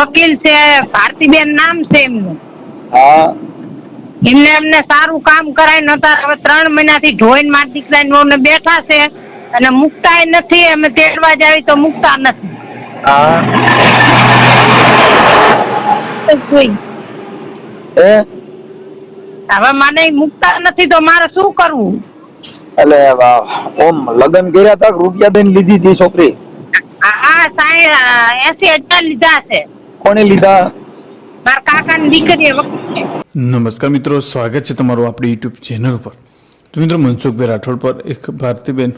વકીલ છે ભારતીબેન નામ છે એમનું. હા. એમને એમને સારું કામ કરાય નતા હવે ત્રણ મહિનાથી જોઈન મારા દીકરાની વહુને બેઠા છે અને મુકતા નથી અમે તેડવા જાવી તો મુકતા નથી. હા. હવે મને મુકતા નથી તો મારે શું કરવું? એટલે ઓમ લગ્ન કર્યા તક રૂપિયા દઈને લીધી હતી છોકરી. આ સાહેબ એસી હજાર લીધા છે. કોને લીધા? મારા કાકાની દીકરી નમસ્કાર મિત્રો સ્વાગત છે તમારું આપણી યુટ્યુબ ચેનલ પર તો મિત્રો મનસુખભાઈ રાઠોડ પર એક ભારતીબેન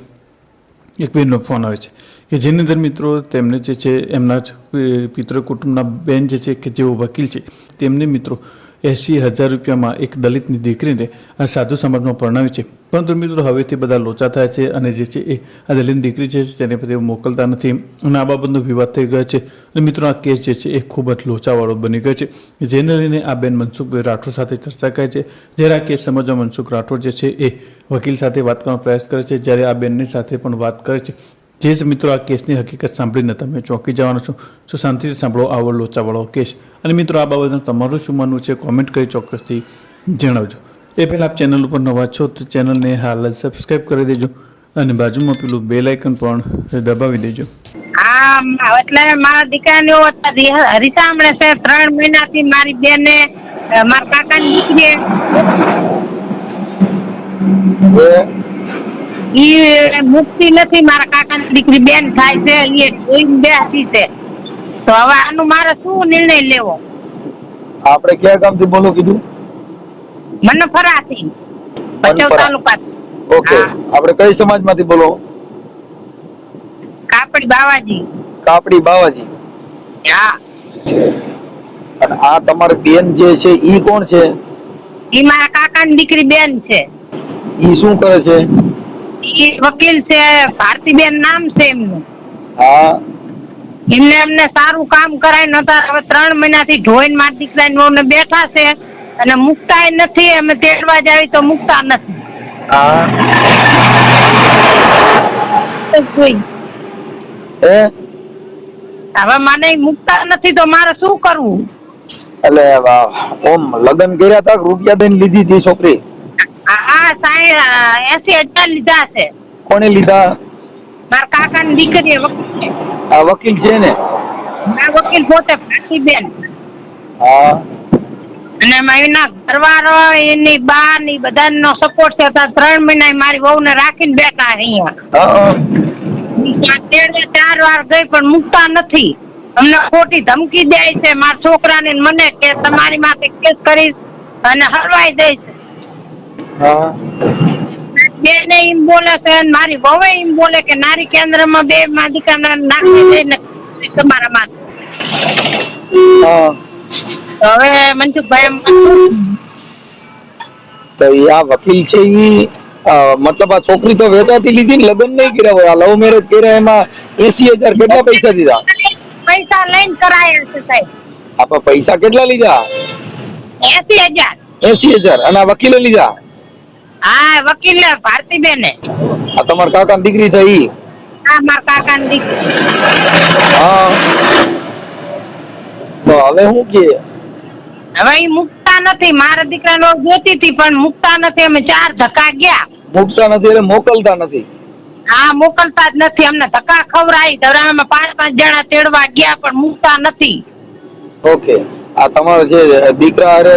એક બેનનો ફોન આવે છે કે જેની અંદર મિત્રો તેમને જે છે એમના જ પિતૃ કુટુંબના બેન જે છે કે જેઓ વકીલ છે તેમને મિત્રો એંસી હજાર રૂપિયામાં એક દલિતની દીકરીને સાધુ સમાજમાં પરણાવી છે. પરંતુ મિત્રો હવે તે બધા લોચા થાય છે અને જે છે એ આ દલિત દીકરી છે, તેને પછી મોકલતા નથી. અને આ બાબતનો વિવાદ થઈ ગયો છે. અને મિત્રો, આ કેસ જે છે એ ખૂબ જ લોચાવાળો બની ગયો છે. જેને લઈને આ બેન મનસુખભાઈ રાઠોડ સાથે ચર્ચા કરે છે. જ્યારે આ કેસ સમજવા મનસુખ રાઠોડ જે છે એ વકીલ સાથે વાત કરવાનો પ્રયાસ કરે છે. જ્યારે આ બેનની સાથે પણ વાત કરે છે. જે મિત્રો આ કેસની હકીકત સાંભળીને તમે ચોંકી જવાનો છો તો શાંતિથી સાંભળો આવો લોચાવાળો કેસ. અને મિત્રો આ બાબતમાં તમારું શું માનવું છે કોમેન્ટ કરી ચોક્કસથી જણાવજો. એ પહેલાં આપ ચેનલ ઉપર નવા છો તો ચેનલને હાલ જ સબસ્ક્રાઈબ કરી દેજો અને બાજુમાં પેલું બેલ આઇકન પણ દબાવી દેજો. હા એટલે મારા દીકરાને હરીસામણે છે ત્રણ મહિનાથી મારી બેને મારા કાકાની દીકરીએ એ ઈ નથી મારા કાકાની દીકરી બેન થાય છે એ જોઈને બેસી છે. તો હવે આનું મારે શું નિર્ણય લેવો? આપણે કયા ગામથી બોલો કીધું? મને ફરાતી ભચાઉ તાલુકા ઓકે આપણે કઈ સમાજમાંથી બોલો? કાપડી બાવાજી. કાપડી બાવાજી. હા. અને આ તમારી બેન જે છે ઈ કોણ છે? ઈ મારા કાકાની દીકરી બેન છે. ઈ શું કરે છે? ઈ વકીલ છે ભારતીબેન નામ છે એમનું. હા. એમને સારું કામ કરાય નતા હવે ત્રણ મહિનાથી જોઈન માર વહુને બેઠા છે અને મુકતા નથી અમે તેડવા જાવી તો મુકતા નથી. હવે મને મુકતા નથી તો મારે શું કરવું? એટલે ઓમ લગ્ન કર્યા તક રૂપિયા દઈને લીધી હતી છોકરી? આ સાહેબ એસી હજાર લીધા છે. કોને લીધા? મારા કાકાની ની દીકરી આ વકીલ છે ને? વકીલ પોતે ભારતીબેન હા. અને એના ઘરવાળો એની બા ની બધાનો સપોર્ટ છે. ત્રણ મહિના મારી વહુ ને રાખીને બેઠા અહીંયા. હા ત્યાં ચાર વાર ગઈ પણ મૂકતા નથી. અમને ખોટી ધમકી દે છે. મારા છોકરાને ને મને કે તમારી માથે કેસ કરીશ અને હલવાઈ દઈશ. હા. બેને એમ બોલે છે અને મારી વહુએ એમ બોલે કે નારી કેન્દ્રમાં બે માદિકાને નાખી દઈને તમારા માં હવે મનસુખભાઈ તો આ વકીલ છે ઈ મતલબ આ છોકરી તો વેચાતી લીધી ને લગ્ન નહીં કર્યા હોય આ લવ મેરેજ કર્યા એમાં એસી હજાર કેટલા પૈસા દીધા પૈસા લઈને કરાયા છે સાહેબ. આપણે પૈસા કેટલા લીધા? એસી હજાર. એસી હજાર. અને વકીલે લીધા? હા વકીલ ભારતી ભારતીબેને. આ તમારા કાકા દીકરી થઈ ઈ? હા મારા કાકાની દીકરી. હા. તો હવે શું કે? હવે ઈ મુકતા નથી મારા દીકરાનો જોતી હતી પણ મુકતા નથી અમે ચાર ધક્કા ગયા. મૂકતા નથી એટલે મોકલતા નથી? હા મોકલતા જ નથી અમને ધક્કા ખવડાવી ધરાણામાં પાંચ પાંચ જણા તેડવા ગયા પણ મુકતા નથી. ઓકે. આ તમારો જે દીકરા અરે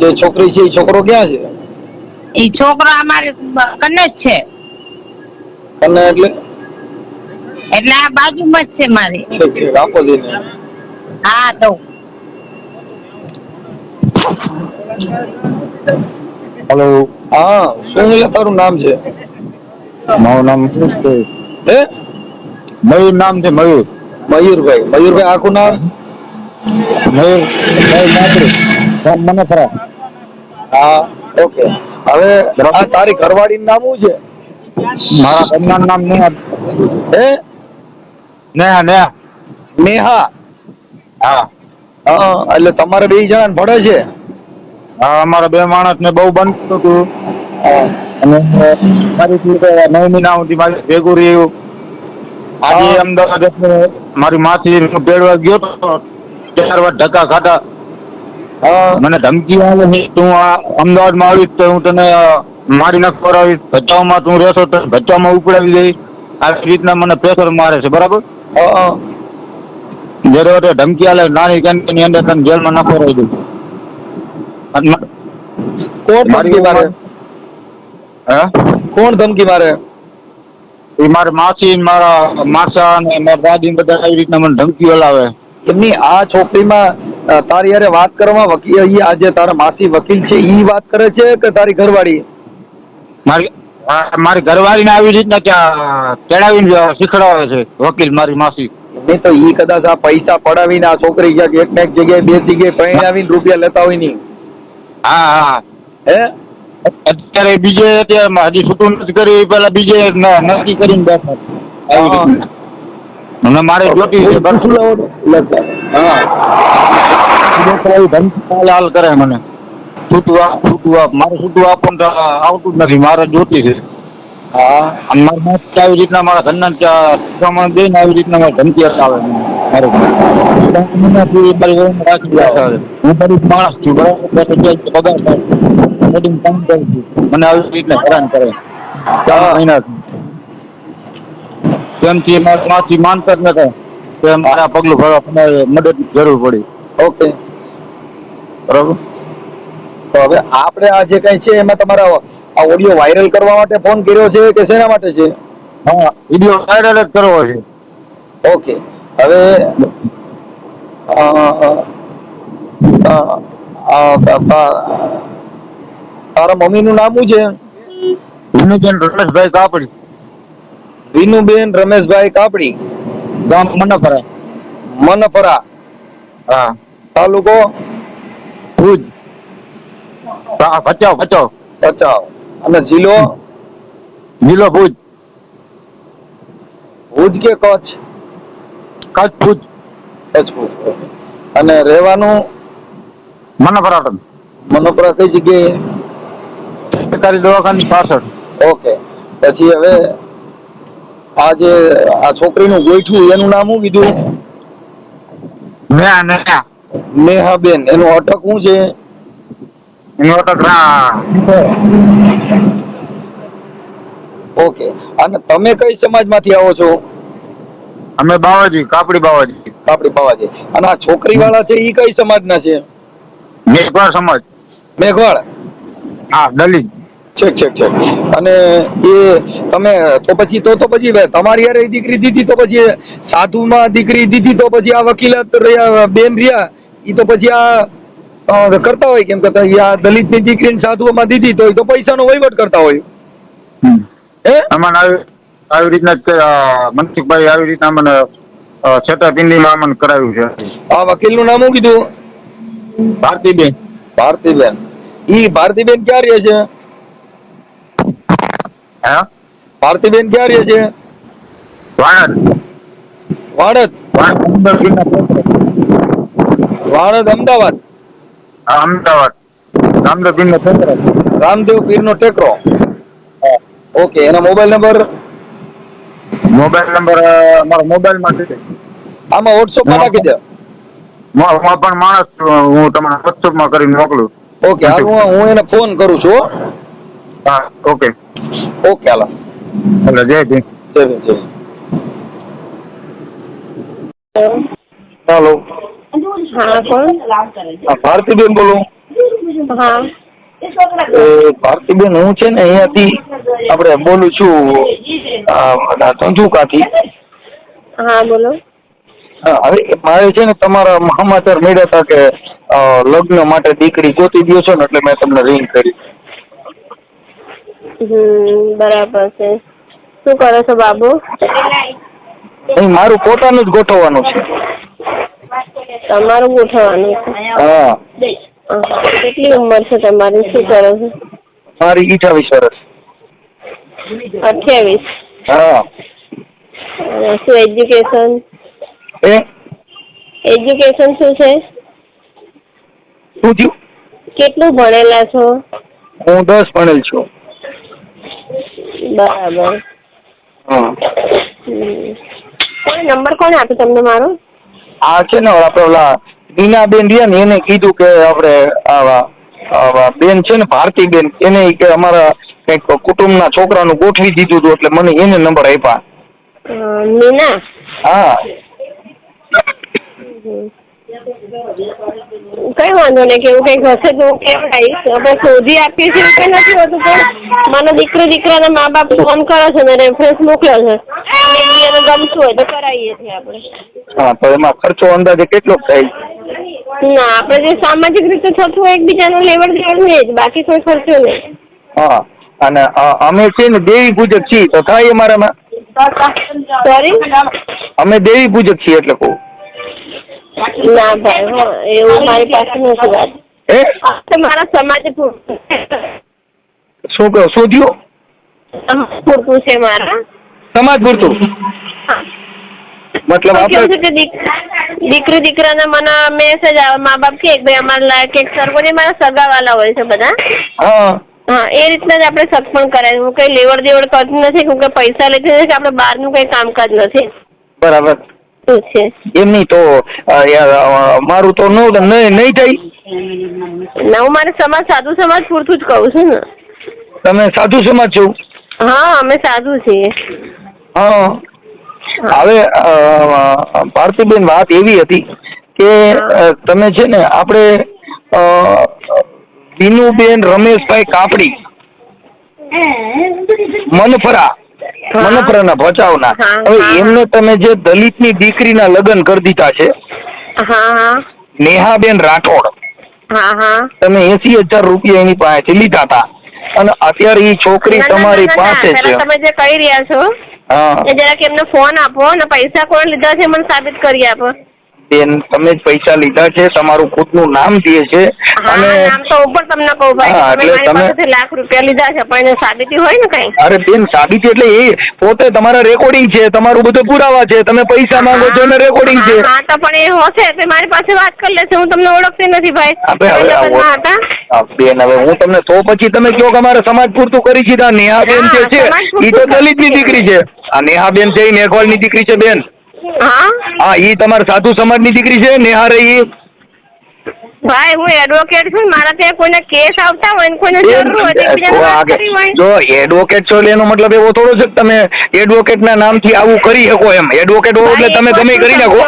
જે છોકરી છે એ છોકરો ક્યાં છે? ઈ છોકરો અમારે કને જ છે. કને એટલે? એટલે આ બાજુમાં જ છે મારી. હા તો. હેલો હા શું એટલે તારું નામ છે? મારું નામ શું છે? હે? મયુર નામ છે મયુર. મયુરભાઈ. મયુરભાઈ આખું નામ? મયુર મયુર માત્ર મને ખરા. હા ઓકે. હવે આ તારી ઘરવાળીનું નામ શું છે? મારા ઘરનાનું નામ નેહા. હે? નેહા નેહા. નેહા? હા. હા એટલે તમારે બે જણા ભણે છે? હા અમારા બે માણસ ને બહુ બનતું હતું. અને મારી નવ મહિના સુધી મારી ભેગું રહ્યું. આજે. અમદાવાદ મારી માસી પેડવા ગયો તો વાર ધક્કા ખાધા. હા મને ધમકી આવે છે તું આ અમદાવાદમાં આવીશ તો હું તને મારી નાખ કરાવીશ ભચાઉમાં તું રહેશો તો ભચાઉમાં ઉપડાવી દઈશ. આવી રીતના મને પ્રેશર મારે છે બરાબર? વખતે ધમકી આલે નાની કેન્ટીની અંદર તને જેલમાં નાખો રહી દઉં કોણ ધમકી મારે હા? કોણ ધમકી મારે? એ મારા માસી મારા માસા ને મારા દાદી બધા આવી રીતના મને ધમકી હલાવે એમની આ છોકરીમાં તારી યારે વાત કરવા વકીલ ઈ આજે તારા માસી વકીલ છે ઈ વાત કરે છે કે તારી ઘરવાળી? મારી મારી ઘરવાળીને આવી રીતના ત્યાં ચડાવીને શીખડાવે છે વકીલ મારી માસી. નહીં તો ઈ કદાચ આ પૈસા પડાવીને આ છોકરી ક્યાંક એક ને એક જગ્યાએ બે જગ્યાએ પરણાવીને રૂપિયા લેતા હોય નહીં. હા હા. હે? અત્યારે બીજે અત્યારે હજી છૂટું નથી કર્યું એ પેલા બીજે નક્કી કરીને બેઠા. મારે જોતી હા કરે મને છૂટું આપ છૂટું આપ મારે છૂટું આપો ને તો આવતું જ નથી મારે જોતી છે હા અને માસી આવી રીતના મારા ઘરના પ્રમાણ આવી રીતના મારે ધમકી આવે છે માણસ છું બરાબર કામ છું મને આવી રીતના હેરાન કરે ચાર મહિનાથી તેમથી મારી માસી માનતા જ નતા કે મારે આ પગલું ભરવા તમારે મદદ જરૂર પડી. ઓકે. બરાબર? તો હવે આપણે આ જે કંઈ છે એમાં તમારા આ ઓડિયો વાયરલ કરવા માટે ફોન કર્યો છે કે શેના માટે છે? હા વીડિયો વાયરલ જ કરવો છે. ઓકે. હવે તારા મમ્મીનું નામ શું છે? વિનુબેન રમેશભાઈ કાપડી. વિનુબેન રમેશભાઈ કાપડી. ગામ મનપરા મનપરા હા. તાલુકો? ભુજ. ભચાવ ભચાવ ભચાઉ અને જિલ્લો? જિલ્લો ભુજ. ભુજ કે કચ્છ? કચ્છ ભુજ. કચ્છ ભુજ અને રહેવાનું? મનપરા મનપરા કઈ જગ્યાએ? સરકારી દવાખાની પાછળ. ઓકે. પછી હવે આ જે આ છોકરીનું ગોઈઠું એનું નામ શું કીધું? નેહા નેહાબેન. એનું અટક શું છે? એનું અટક ઓકે અને તમે કઈ સમાજમાંથી આવો છો? અમે બાવાજી કાપડી બાવાજી. કાપડી બાવાજી. અને આ છોકરી વાળા છે એ કઈ સમાજના છે? મેઘવાળ સમાજ. મેઘવાળ? હા દલિત. છેક છેક છેક અને એ તમે તો પછી તો તો પછી તમારી યારે દીકરી દીધી તો પછી સાધુમાં દીકરી દીધી તો પછી આ વકીલાત રહ્યા બેન રહ્યા એ તો પછી આ કરતા હોય કેમ કે આ દલિતની દીકરીને સાધુમાં દીધી તો એ તો પૈસાનો વહીવટ કરતા હોય. હે? અમાન આવી આવી રીતના જ મનસુખભાઈ આવી રીતના મને અ, છેતરપિંડીમાં અમને કરાવ્યું છે. આ વકીલનું નામ શું કીધું? ભારતીબેન. ભારતીબેન. ઈ ભારતીબેન ક્યાં રહે છે? હે? ભારતીબેન ક્યાં રહે છે? વાણદ વાણદ વાણદ અમદાવાદ અમદાવાદ. હા, અમદાવાદ. રામદેવપીરનો છોકરો. રામદેવ પીરનો ટેકરો ઓકે એનો મોબાઈલ નંબર? મોબાઈલ નંબર મારા મોબાઈલમાં છે આમાં વોટ્સઅપમાં નાખી દે. હું પણ માણસ. હું તમને વોટ્સઅપમાં કરીને મોકલું. ઓકે હું હું એને ફોન કરું છું હો. હા ઓકે. ઓકે હાલો. એટલે જય જય જય. હા કોણ ભારતીબેન બોલું. હા. એ ભારતીબેન હું છે ને અહીંયાથી આપણે બોલું છું આ, ધંધુકાથી. હા બોલો. હા, હવે મારે છે ને તમારા સમાચાર મળ્યા હતા કે લગ્ન માટે દીકરી ગોતી દો છો ને એટલે મેં તમને રિંગ કરી હમ બરાબર છે. શું કરો છો બાબુ? અહીં મારું પોતાનું જ ગોઠવવાનું છે. તમારું ગોઠવવાનું છે. હા. કેટલી ઉંમર છે તમારી? શું કરો છો? મારી અઠાવીસ વર્ષ. અઠ્યાવીસ? હા. શું એજ્યુકેશન? એ? એજ્યુકેશન શું છે? શું થયું? કેટલું ભણેલા છો? હું દસ ભણેલ છું. બરાબર. હા. કોણ નંબર કોણે આપ્યો તમને મારો? આ છે ને આપણે ઓલા મીનાબેન રહ્યા ને એને કીધું કે આપણે આવા બેન છે ને ભારતીબેન એને કે અમારા કંઈક કુટુંબના છોકરાનું ગોઠવી દીધું હતું એટલે મને એને નંબર આપ્યા. મીના? હા. કઈ વાંધો નહીં કે એવું કંઈક હશે તો હું કેવડાવીશ આપણે શોધી આપીએ છીએ કંઈ નથી હોતું પણ મને દીકરો દીકરાના મા બાપ ફોન કરે છે ને રેફરન્સ મોકલ્યો છે. એને ગમતું હોય તો કરાવીએ છીએ આપણે. હા તો એમાં ખર્ચો અંદાજે કેટલો થાય? ના આપણે જે સામાજિક રીતે થતું હોય એકબીજાનું લેવડ દેવડ નહીં જ બાકી કોઈ ખર્ચો નહીં. હા અને અમે છે ને દેવી પૂજક છીએ તો થાય અમારામાં? સોરી અમે દેવી પૂજક છીએ એટલે કહું. ના ભાઈ એવું મારી પાસે નથી વાત. હે? મારા સમાજ પૂરતું શું કહો શું થયું? પૂરતું છે મારા. સમાજ પૂરતું? મતલબ આપણે દીકરી દીકરાને મને મેસેજ આવે મા બાપ કે ભાઈ અમારા લાયક એક સરગોને મારા સગા વાલા હોય છે બધા. હા. હા એ રીતના જ આપણે સત્સંગ કરાય. હું કઈ લેવડ દેવડ કરતી નથી હું કઈ પૈસા લેતી નથી કે આપણે બહારનું કઈ કામકાજ નથી. બરાબર. શું છે. એમ તો મારું તો નહીં થાય. ના હું મારે સમાજ સાધુ સમાજ પૂરતું જ કહું છું ને. તમે સાધુ સમાજ છો? હા અમે સાધુ છીએ. હા. હવે ભારતીબેન વાત એવી હતી કે તમે છે ને આપણે બીનુબેન રમેશભાઈ કાપડી મનફરા મનફરાના ભચાવના હવે એમને તમે જે દલિતની દીકરીના લગ્ન કરી દીધા છે હા હા. નેહાબેન રાઠોડ હા હા. તમે એસી હજાર રૂપિયા એની પાસેથી લીધા હતા. અને અત્યારે એ છોકરી તમારી પાસે છે. તમે જે કહી રહ્યા છો જરાક એમને ફોન આપો અને પૈસા કોણ લીધા છે મને સાબિત કરી આપો. બેન તમે જ પૈસા લીધા છે તમારું ખુદનું નામ દે છે અને નામ તો ઉપર તમને કહું ભાઈ. એટલે તમે- લાખ રૂપિયા લીધા છે પણ એને સાબિતી હોય ને કઈ? અરે બેન સાબિતી એટલે એ પોતે તમારા રેકોર્ડિંગ છે તમારું બધું પુરાવા છે તમે પૈસા માંગો છો ને રેકોર્ડિંગ છે. હા હા, તો પણ એ હશે તો મારી પાસે વાત કરી લેશે હું તમને ઓળખતી નથી ભાઈ. હવે હતા? બેન હવે હું તમને તો પછી તમે કહો કે અમારે સમાજ પૂરતું કરી દીધા નેહા નેહાબેન જે છે એ તો દલિતની દીકરી છે. આ નેહાબેન છે એ મેઘવાળની દીકરી છે બેન. હા? ઈ તમારા સાધુ સમાજની દીકરી છે નેહા રહી ભાઈ હું એડવોકેટ છું મારા ત્યાં કોઈને કેસ આવતા હોય ને કોઈને જરૂર હોય એકબીજાને જો વાત આગળ- હોય જો એડવોકેટ છો એનો મતલબ એવો થોડો છે કે તમે એડવોકેટના નામથી આવું કરી શકો એમ. એડવોકેટ હો એટલે તમે ગમે કરી નાખો.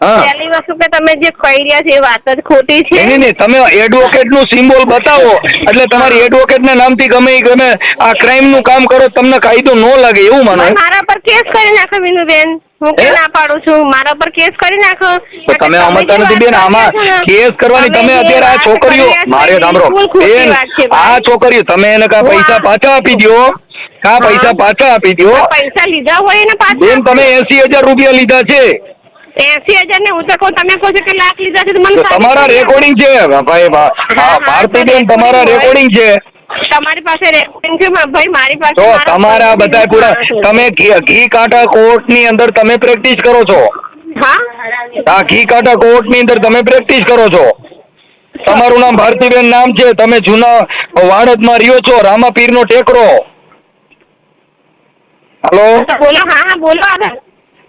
પહેલી વસ્તુ કે તમે જે કહી રહ્યા છે એ વાત જ ખોટી છે. નહીં નહીં તમે એડવોકેટનું સિમ્બોલ બતાવો. એટલે તમારી એડવોકેટ ના નામથી ગમે એ ગમે આ ક્રાઇમનું કામ કરો તમને કાયદો ન લાગે એવું માનો મારા પર કેસ કરી નાખો વિનુબેન. હું કે ના પાડું છું? મારા પર કેસ કરી નાખો. તો તમે સમજતા નથી બેન આમાં કેસ કરવાની તમે અત્યારે આ છોકરીઓ મારે સાંભળો બેન આ છોકરીઓ તમે એને કા પૈસા પાછા આપી દો કા. પૈસા પાછા આપી દો પૈસા લીધા હોય ને પાછા બેન તમે એસી હજાર રૂપિયા લીધા છે. એસી હજાર ને હું તો કહું તમે કહો છો કે લાખ લીધા છે તમારા રેકોર્ડિંગ છે. ભાઈ ભારતીબેન તમારા રેકોર્ડિંગ છે. તમારી પાસે રેકોર્ડિંગ છે ભાઈ મારી પાસે તો તમારા બધા પૂરા તમે ઘી કાંટા કોર્ટની અંદર તમે પ્રેક્ટિસ કરો છો? હા? ઘી કાંટા કોર્ટની અંદર તમે પ્રેક્ટિસ કરો છો? તમારું નામ ભારતીબેન નામ છે. તમે જૂના વાડદમાં રહ્યો છો. રામાપીર નો ટેકરો. હાલો? બોલો હા હા બોલો આગળ.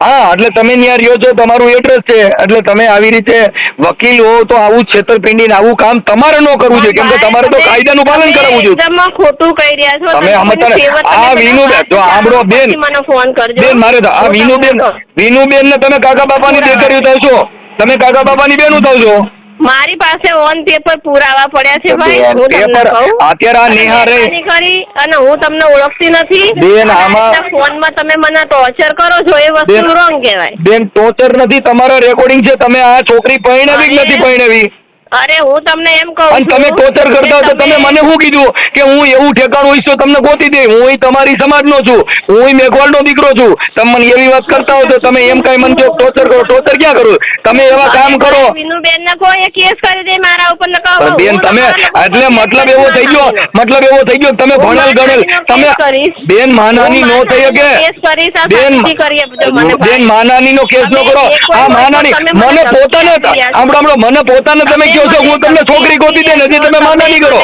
હા એટલે તમે ત્યાં રહ્યો છો તમારું એડ્રેસ છે. એટલે તમે આવી રીતે વકીલ હો તો આવું છેતરપિંડી ને આવું કામ તમારે ન કરવું જોઈએ. કેમ કે તમારે તો કાયદાનું પાલન કરાવવું જોઈએ. ખોટું કહી રહ્યા છો. તમે. ફેવર આ વિનુબેન વિનુ જો આંબળો બેન મને ફોન કરજો. બેન મારે આ વિનુબેન વિનુબેન ને તમે કાકા બાપાની દીકરીઓ થાવ છો તમે કાકા બાપાની બેનું થાવ છો મારી પાસે ઓન પેપર પુરાવા પડ્યા છે ભાઈ હું તમને પેપર કહું. અત્યારે આ નેહા રે કરી અને હું તમને ઓળખતી નથી. બેન, આમાં- ફોન ફોનમાં તમે મને ટોર્ચર કરો છો એ વસ્તુ રોંગ કહેવાય. બેન ટોચર નથી તમારો રેકોર્ડિંગ છે તમે આ છોકરી પરણાવી જ નથી પરણાવી? અરે હું તમને એમ કહું અને તમે ટોચર કરતા હો તો તમે મને શું કીધું? કે હું એવું ઠેકાણું તો તમને ગોતી દે હું તમારી સમાજનો છું હું મેઘવાળનો દીકરો છું. તમે મને એવી વાત કરતા હો તો તમે એમ કઈ મને ટોચર કરો ટોચર ક્યાં કરું? તમે એવા કામ કરો. વિનુબેન ને કોઈ કેસ કરી દે મારા ઉપર ને બેન તમે એટલે મતલબ એવો થઈ ગયો મતલબ એવો થઈ ગયો તમે ભણેલ ગણેલ તમે બેન માનાની નો થઈ શકે. બેન. બેન માનાની નો કેસ નો કરો. આ માનાની મને પોતાને આમળો મને પોતાને તમે કહો છો હું તમને છોકરી ગોતી દે હજી તમે રહ્યા છો, કરો.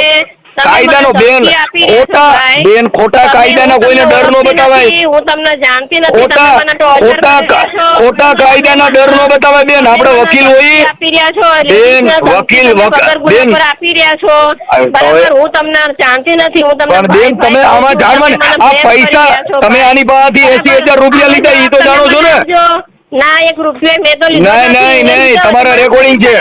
કાયદાનો બેન ખોટા બેન ખોટા કાયદાના કોઈને ડર નો બતાવાય. નથી, હું તમને જાણતી નથી. ખોટા મને ખોટા. ખોટા કાયદાના ડર નો બતાવાય. બેન આપણે વકીલ ધમકી આપી રહ્યા છો. બેન, વકીલ, બેન. આપી રહ્યા છો. બરાબર હું તમને જાણતી નથી. હું તમને બેન તમે આમાં જાણવા આ પૈસા તમે આની પાસેથી એસી હજાર રૂપિયા લીધા એ તો જાણો છો ને? મને. ના એક રૂપિયો મેં તો લીધો નહીં નહીં નહીં લીધો રેકોર્ડિંગ છે.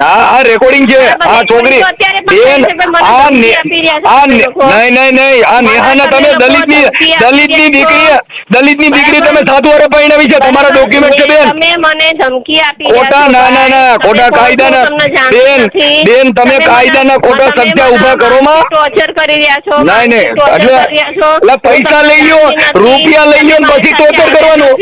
હા આ રેકોર્ડિંગ છે. આ છોકરી તો અત્યારે પણ બેન કહે છે કે મને આ ધમકી ને- આપી રહ્યા છો. આ તમે ને- લોકો. નહીં નહીં નહીં આ મને તમે તમે દલિતની દલિતની દીકરી દલિતની દીકરી તમે. સાત પરિણામી છે. તમારા ડોક્યુમેન્ટ છે બેન. તમે મને ધમકી આપી ખોટા ના ના ના ખોટા કાયદાના બેન બેન તમે કાયદાના ખોટા સંખ્યા ઊભા કરો માં ટોર્ચર કરી રહ્યા છો નહીં નહીં એટલે પૈસા લઈ લ્યો રૂપિયા લઈ લ્યો પછી ટોર્ચર કરવાનું.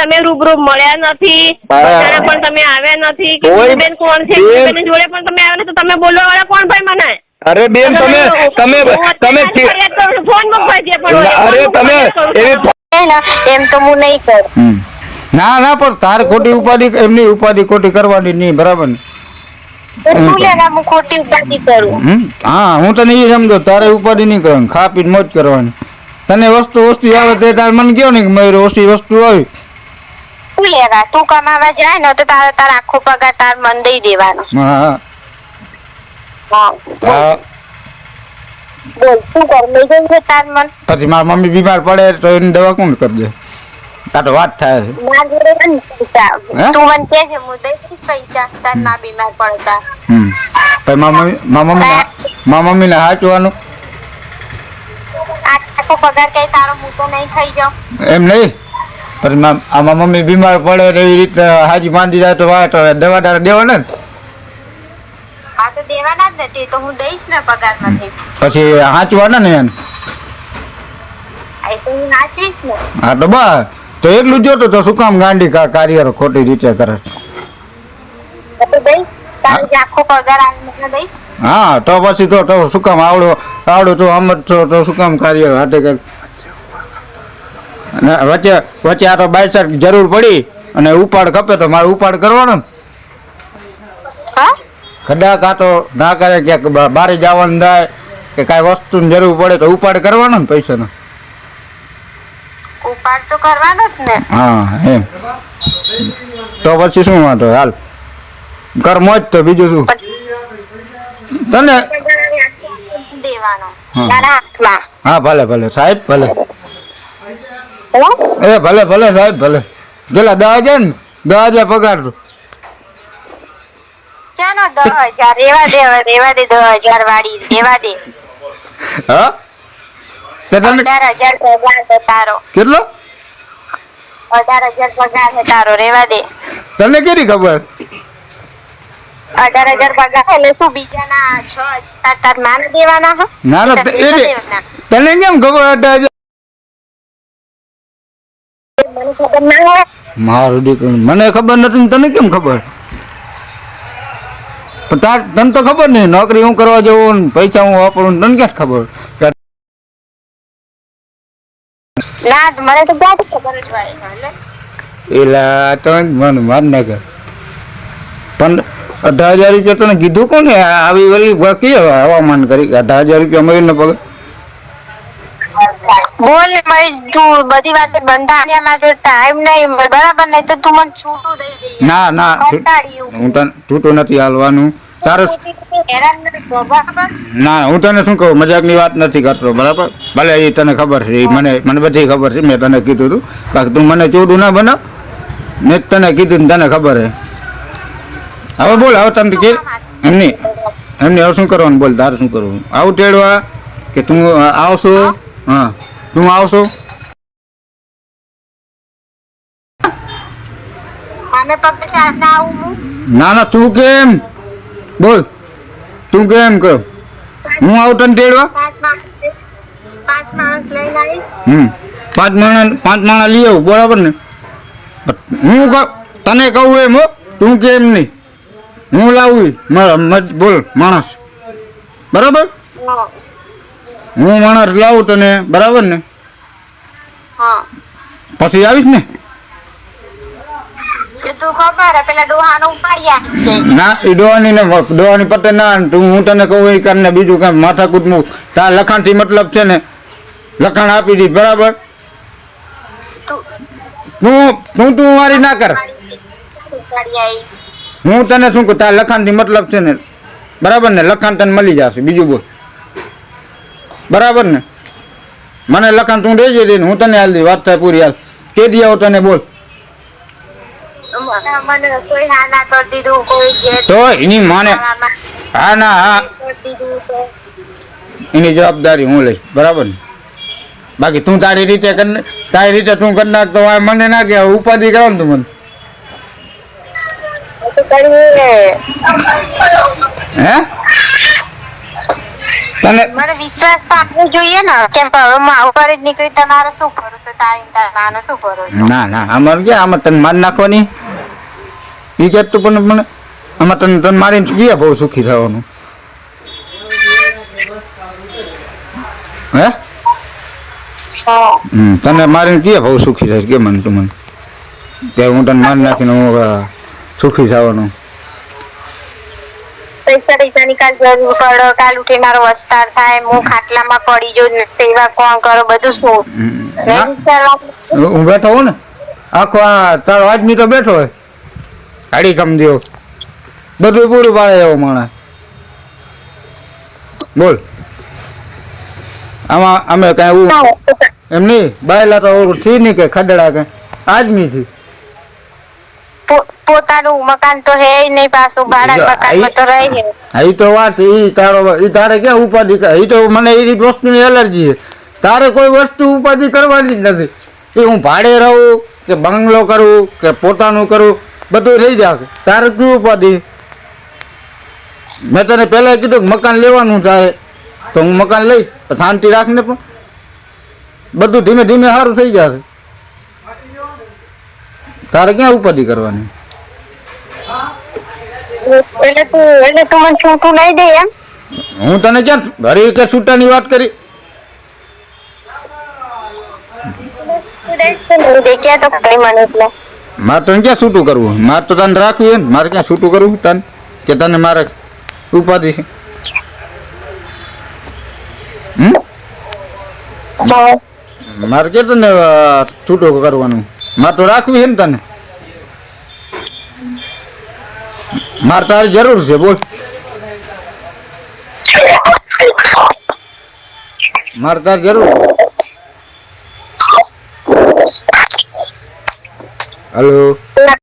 તમે રૂબરૂ મળ્યા નથી બધાને પણ તમે આવ્યા નથી કે બેન કોણ છે? બેન- જોડે પણ તમે આવ્યા નથી તો તમે બોલવા વાળા કોણ ભાઈ મને? અરે બેન તમે તમે તમે ફોન મૂકવા પણ અરે તમે. એવી એમ તો હું નહીં કરું. ના ના પણ તાર ખોટી ઉપાધિ એમની ઉપાધિ ખોટી કરવાની નહીં બરાબર? હા હું તને એ સમજો તારે ઉપાધિ નહીં કરવાની ખા પીને મોજ કરવાની. તને વસ્તુ વસ્તુ આવે તે તારે મને કયો ને કે મારી ઓછી વસ્તુ આવી. શું લેવા તું કમાવા જાય ને તો તારે તાર આખો પગાર તાર મન દઈ દેવાનો. હા. હા. હા હા. બોલ શું કર? લઈ જવું છે તાર મન? પછી મારી મમ્મી બીમાર પડે તો એની દવા કોણ કરી દે? આ તો વાત થાય છે. મારા જોડે નથી પૈસા. હે? તું મને કે છે હું દઈ દઈશ પૈસા. તારમાં બીમાર પડતા. હમ. પછી મારી મમ્મી મારી મમ્મીને મારી મમ્મીને હાચવાનું? આ આખો પગાર કઈ તારો મોટો નહીં થઈ જાવ એમ નહીં? પછી આમાં મમ્મી બીમાર પડે એવી રીતે હાજી બાંધી જાય તો વાત દવા તારે દેવાના ને? હા તો દેવાના જ નથી તો હું દઈશ ને પગાર પછી હાંચવાના ને એને? હું તો બસ તો એટલું જોતો તો શું કામ ગાંડી કાર્ય ખોટી રીતે કરે? હા તો પછી તો શું કામ આવડો આવડો તો આમ જ છો તો શું કામ કાર્ય હાથે કર? વચ્ચે વચ્ચે આ તો બાયસર જરૂર પડી અને ઉપાડ ખપે તો મારે ઉપાડ કરવાનો ખડા આ તો ના કરે ક્યાંક બારે જવાનું થાય કે કાંઈ વસ્તુની જરૂર પડે તો ઉપાડ કરવાનો ને પૈસાનો. ઉપાડ તો કરવાનો જ ને. હા એમ. તો પછી શું વાંધો? હાલ. કર મોજ તો બીજું શું? તને? દેવાનો. હા. ભલે ભલે. સાહેબ ભલે? એ ભલે ભલે સાહેબ ભલે. ગેલા દહ હજાર ને દહ હજાર પગાર ચાલો દસ હજાર? રેવા દે રેવા દે દસ હજાર વાળી રેવા દે. હા? તે તને અઢાર હજાર પગાર છે તારો. કેટલો? અઢાર હજાર પગાર છે તારો રેવા દે. તને કેરી ખબર? અઢાર હજાર પગાર એટલે શું બીજાના છ હજાર તાર માન દેવાના હા? ના ના તાર એ પૈસા દેવાના. તને કેમ ખબર અઢાર મારું દીકરું મને ખબર નથી તને કેમ ખબર? પણ તાર તને તો ખબર નહીં નોકરી હું કરવા જવું પૈસા હું વાપરું તને ક્યાં ખબર? ના મને તો ક્યાંથી ખબર જ હોય? એલા તો મને માર નાખે. પણ અઢાર હજાર રૂપિયા તને કીધું કોને? આવી વળી હવામાન કરી અઢાર હજાર રૂપિયા મળીને પગાર બોલ ને તું બધી વાતે બંધાણ્યા માટે ટાઈમ નહીં બરાબર? નહીં તો તું મને છૂટું દઈ દઈએ ના ના. હું તને છૂટું નથી હાલવાનું. તારે ના હું તને શું કહું મજાકની વાત નથી કરતો બરાબર? ભલે એ તને ખબર છે મને મને બધી ખબર છે મેં તને કીધું હતું બાકી તું મને ચોડું ના બનાવ. મેં તને કીધું ને તને ખબર છે. હવે બોલ હવે તમને કે એમની એમની હવે શું કરવાનું? બોલ તારે શું કરવું? આવું ટેડવા કે તું આવશો? હા. તું આવશો? ના આવું હું? ના ના તું કેમ? બોલ તું કેમ કરો હું આવું તને તેડવા? પાંચ માણસ પાંચ માણસ લઈને આવીશ. હમ પાંચ માણા પાંચ માણા લઈ આવું બરાબર ને? હું કહું તને કહું એમ હો તું કેમ નહીં? હું લાવું. મારા બોલ માણસ. બરાબર? હા માણસ લાવું તને બરાબર ને? પછી આવીશ ને? ડોહાનો ના એ ડોવાની ને ડોવાની પતે ના તું હું તને કહું એ કરીને બીજું કાંઈ માથાકૂટ મૂક તાર લખાણથી મતલબ છે ને લખાણ આપી દી બરાબર? તું તું તું મારી ના કર. હું તને શું કહું તાર લખાણથી મતલબ છે ને બરાબર ને? લખાણ તને મળી જશે બીજું બોલ. બરાબર ને? મને લખાણ તું દેજે દે હું તને હાલ વાત થાય પૂરી હાલ. કે દી આવો તને બોલ. તો એની માને હા ના હા. એની જવાબદારી હું લઈશ બરાબર ને? બાકી તું તારી રીતે કર તારી રીતે તું કરી નાખ તો મને ના કે ઉપાધિ કરો ને તું મને. હે? તને મને વિશ્વાસ તો આપવો જોઈએ ને. કેમ કે હવે હું આવું કરી જ નીકળી તમારો શું ભરું? તો તારી તારાનો શું કરું ના ના આમાં કે આમાં તને માર નાખવાની? એ કે તું પણ મને આમાં તને તને મારીને ગયા બહુ સુખી થવાનું? હે? તને મારીને ક્યાં બહુ સુખી થાય કે મને તું મને? કે હું તને મારી નાખીને હું સુખી થવાનું? પૈસા પૈસાની કાલ જરૂર પડે કાલ ઉઠી મારો વસ્તાર થાય હું ખાટલામાં પડી જો સેવા કોણ કરો બધું શું? હમ, મેં ના, વિચારવા હું બેઠો હોઉં ને? આખો આ તારો આદમી તો બેઠો હોય. હાડી કમ દ્યો બધું પૂરું પાડે એવો માણસ. બોલ. આમાં અમે કઈ એમ નહીં બાયલા તો ઓલું થી નહીં કે ખડડા કે આદમી થી પોતાનું મકાન તો હે નહીં પાછું ભાડા મકાનમાં તો રહે છે. હા તો વાત એ તારો એ તારે ક્યાં ઉપાધિ કરે તો મને એ રીત વસ્તુની એલર્જી છે. તારે કોઈ વસ્તુ ઉપાધિ કરવાની જ નથી. એ હું ભાડે રહું કે બંગલો કરું કે પોતાનું કરું બધું રહી જશે. તારે શું ઉપાધિ? મેં તને પહેલાં કીધું કે મકાન લેવાનું થાય તો હું મકાન લઈશ શાંતિ રાખને પણ. બધું ધીમે ધીમે સારું થઈ જશે. તારે ક્યાં ઉપાધિ કરવાની? એટલે તું એટલે તું મને છૂટું નહીં દે એમ. હું તને ક્યાં ઘરે કે છૂટાની વાત કરી? તું દઈશ તો નહીં દે કે તો કઈ મને એટલે મારે તને ક્યાં છૂટું કરવું? મારે તો તને રાખવું એમ મારે ક્યાં છૂટું કરવું તને? કે તને મારે ઉપાધિ છે? હમ? મારે કે તને અ, છૂટું કરવાનું? મારે તો રાખવી છે ને તને. મારે તારી જરૂર છે બોલ. મારે તારી જરૂર હેલો હલો